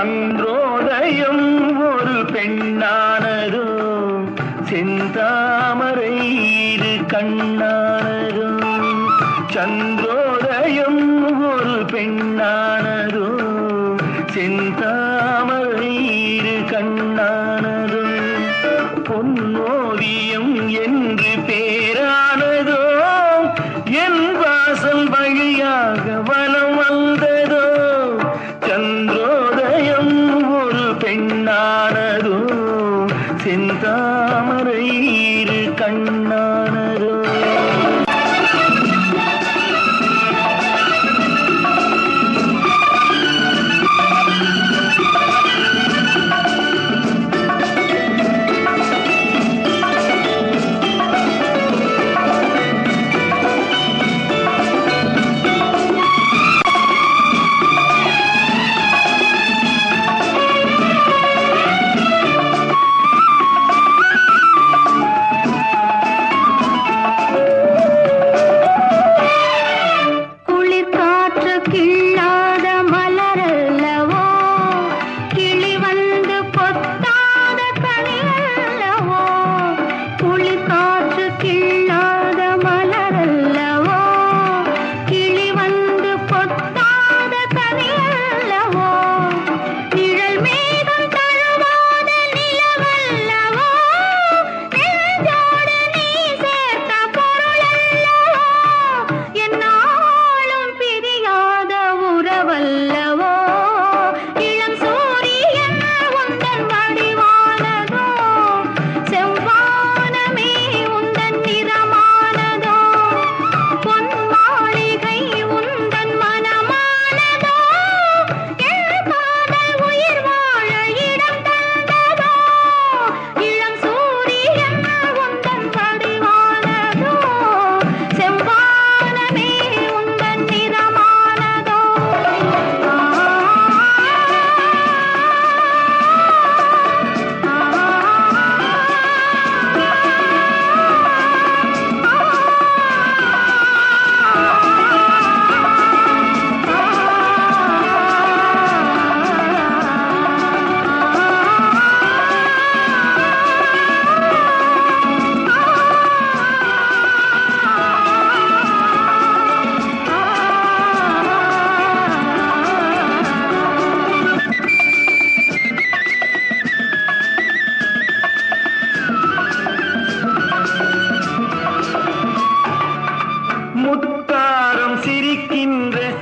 கன்றோதையும் ஒரு பெண்ணானதோ செந்தாமரை இரு கண்ணானதோ சந்திரோதயம் ஒரு பெண்ணானதோ செந்தா பெண்ணானதோ சிந்தா வந்து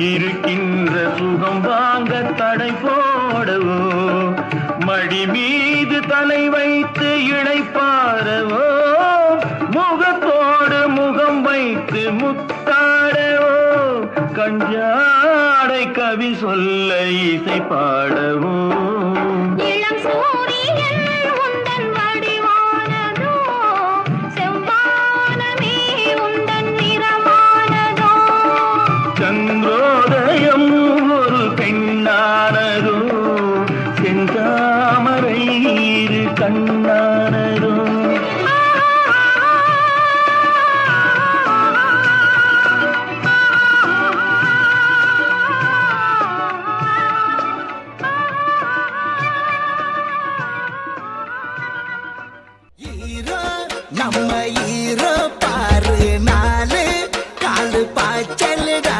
இருக்கின்ற சுகம் வாங்க தடை போடவோ? மடி மீது தலை வைத்து இழைப்பாரவோ முகத்தோடு முகம் வைத்து முத்தாடவோ? கஞ்சாடை கவி சொல்ல இசை பாடவோ? தாமரை இரு கண்ணானரும். நம்ம ஈரோ பாரு நாலு காலு பாய்ச்சலுடா